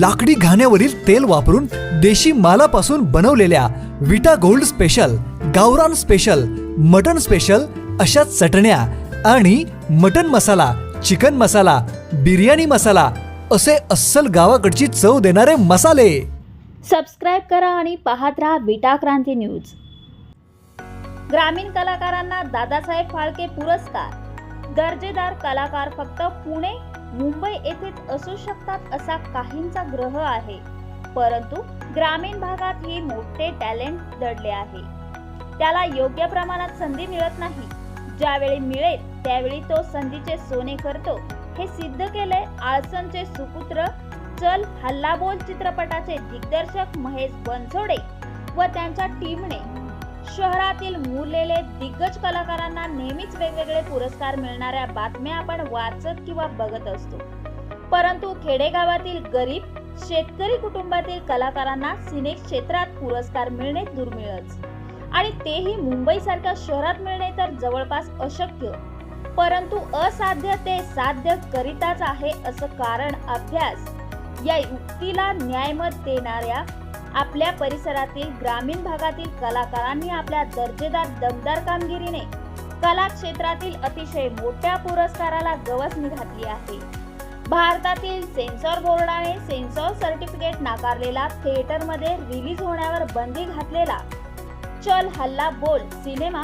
लाकडी घाण्यावरील तेल वापरून देशी मालापासून बनवलेल्या विटा गोल्ड स्पेशल गावरान स्पेशल मटन स्पेशल अशा चटण्या आणि मटन मसाला चिकन मसाला बिर्याणी मसाला असे अस्सल गावाकडची चव देणारे मसाले. सबस्क्राईब करा आणि पाहत राहा विटा क्रांती न्यूज. ग्रामीण कलाकारांना दादासाहेब फाळके पुरस्कार. दर्जेदार कलाकार फक्त पुणे मुंबई येथेच असू शकतात असा काहींचा ग्रह आहे. परंतु ग्रामीण भागात हे मोठे टॅलेंट दडले आहे. त्याला योग्य प्रमाणात संधी मिळत नाही. ज्यावेळी मिळेल त्यावेळी तो संधीचे सोने करतो. हे सिद्ध केले आळसनचे सुपुत्र चल हल्लाबोल चित्रपटाचे दिग्दर्शक महेश बनसोडे व त्यांच्या टीमने. शहरातील मुरलेले दिग्गज कलाकारांना नेहमीच वेगवेगळे पुरस्कार मिळणाऱ्या बातम्या आपण वाचत किंवा बघत असतो. परंतु खेडेगावातील गरीब शेतकरी कुटुंबातील कलाकारांना सिने क्षेत्रात पुरस्कार मिळणे दुर्मिळच. आणि तेही मुंबईसारख्या शहरात मिळणे तर जवळपास अशक्य. परंतु असाध्य ते साध्य करीताच आहे असं कारण अभ्यास. या युक्तीला न्यायमत देणाऱ्या आपल्या परिसरातील ग्रामीण भागातील कलाकारांनी आपल्या दर्जेदार दमदार कामगिरीने कला क्षेत्रातील अतिशय मोठ्या पुरस्काराला गवसणी घातली आहे. भारतातील सेन्सॉर बोर्डाने सेन्सॉर सर्टिफिकेट नाकारलेला थिएटरमध्ये रिलीज होण्यावर बंदी घातलेला चल हल्ला बोल सिनेमा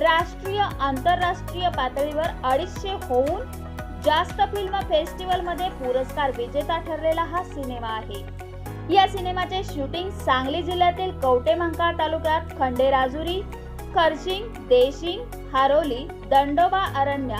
राष्ट्रीय आंतरराष्ट्रीय पातळीवर अडीचशे होऊन जास्त फिल्म फेस्टिवलमध्ये पुरस्कार विजेता ठरलेला हा सिनेमा आहे. या सिनेमाचे शूटिंग सांगली जिल्ह्यातील कवटेमंका तालुक्यात खंडेराजुरी खर्शिंग देशिंग हारोली दंडोबा अरण्या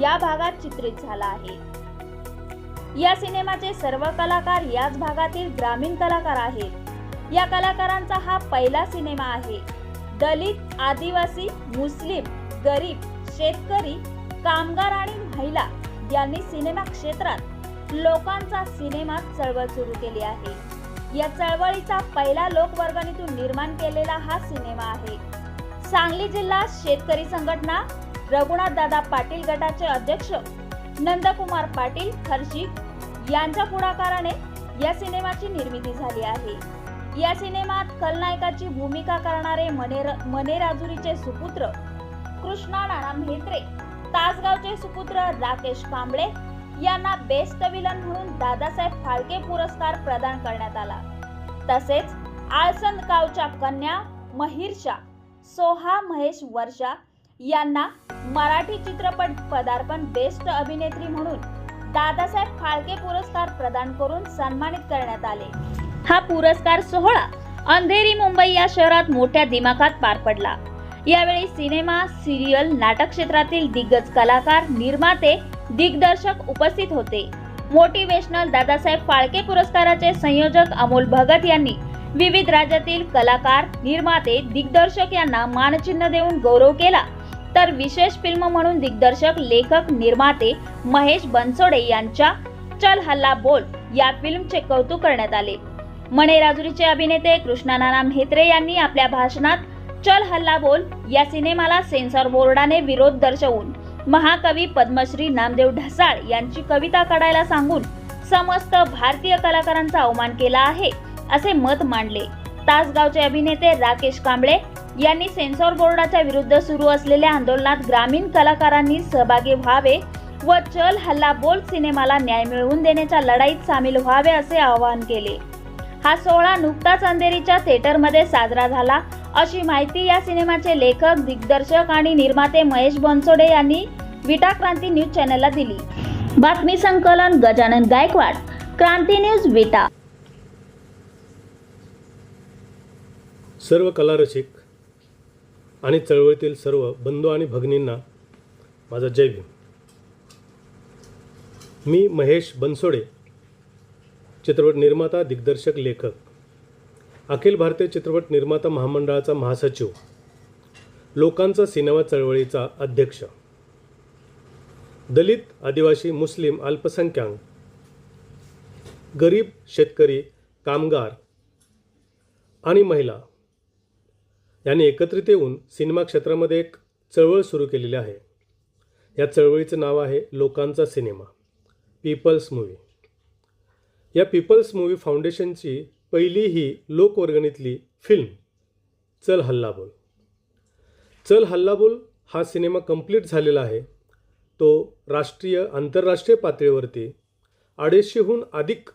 या भागात चित्रित झाला आहे. या सिनेमाचे सर्व कलाकार याच भागातील ग्रामीण कलाकार आहेत. या कलाकारांचा हा पहिला सिनेमा आहे. दलित आदिवासी मुस्लिम गरीब शेतकरी कामगार आणि महिला यांनी सिनेमा क्षेत्रात लोकांचा सिनेमा चळवळ सुरू केली आहे. या चळवळीचा पहिला लोकवर्गणीतून निर्माण केलेला हा सिनेमा आहे. सांगली जिल्हा शेतकरी संघटना रघुनाथ दादा पाटील गटाचे अध्यक्ष नंदकुमार पाटील हर्षिक यांच्या पुढाकाराने या सिनेमाची निर्मिती झाली आहे. या सिनेमात खलनायकाची भूमिका करणारे मनेर मनेराजुरीचे सुपुत्र कृष्णा नाना म्हेत्रे तासगावचे सुपुत्र राकेश कांबळे यांना बेस्ट विलन म्हणून दादासाहेब फाळके पुरस्कार प्रदान करण्यात आला. तसेच आळसंद गावच्या कन्या महिरशा सोहा महेश वर्षा यांना मराठी चित्रपट पदार्पण बेस्ट अभिनेत्री म्हणून दादासाहेब फाळके पुरस्कार प्रदान करून सन्मानित करण्यात आले. हा पुरस्कार सोहळा अंधेरी मुंबई या शहरात मोठ्या दिमाखात पार पडला. यावेळी सिनेमा सिरियल नाटक क्षेत्रातील दिग्गज कलाकार निर्माते दिग्दर्शक उपस्थित होते. मोटिवेशनल दादासाहेब फाळके पुरस्काराचे संयोजक अमोल भगत यांनी विविध राज्यातील कलाकार निर्माते दिग्दर्शक यांना मानचिन्ह देऊन गौरव केला. तर विशेष फिल्म म्हणून दिग्दर्शक लेखक निर्माते महेश बनसोडे यांच्या चल हल्ला बोल या फिल्मचे कौतुक करण्यात आले. मणेराजुरीचे अभिनेते कृष्णानाना म्हेत्रे यांनी आपल्या भाषणात चल हल्ला बोल या सिनेमाला सेन्सॉर बोर्डाने विरोध दर्शवून महाकवी पद्मश्री नामदेव ढसाळ यांची कविता काढायला सांगून समस्त भारतीय कलाकारांचा अवमान केला आहे असे मत मांडले. तासगावचे अभिनेते राकेश कांबळे यांनी सेन्सॉर बोर्डाच्या विरुद्ध सुरू असलेल्या आंदोलनात ग्रामीण कलाकारांनी सहभागी व्हावे व चल हल्ला बोल सिनेमाला न्याय मिळवून देण्याच्या लढाईत सामील व्हावे असे आवाहन केले. हा सोहळा नुकताच अंधेरीच्या थिएटरमध्ये साजरा झाला. अशी माहिती या सिनेमाचे लेखक दिग्दर्शक आणि निर्माते महेश बनसोडे यांनी विटा क्रांती न्यूज चॅनलला दिली. बातमी संकलन गजानन गायकवाड क्रांती न्यूज विटा. सर्व कलारसिक आणि चळवळीतील सर्व बंधू आणि भगिनींना माझा जय भीम. मी महेश बनसोडे चित्रपट निर्माता दिग्दर्शक लेखक अखिल भारतीय चित्रपट निर्माता महामंडळाचा महासचिव लोकांचा सिनेमा चळवळीचा अध्यक्ष दलित आदिवासी मुस्लिम अल्पसंख्याक गरीब शेतकरी कामगार आणि महिला यांनी एकत्रित येऊन सिनेमा क्षेत्रामध्ये एक चळवळ सुरू केलेली आहे. या चळवळीचं नाव आहे लोकांचा सिनेमा पीपल्स मूव्ही या पीपल्स मूव्ही फाउंडेशनची पहिली ही लोकवर्गणीतली फिल्म चल हल्ला बोल. चल हल्ला बोल हा सिनेमा कंप्लीट झालेला आहे. तो राष्ट्रीय आंतरराष्ट्रीय पातळीवरती अडीचशेहून अधिक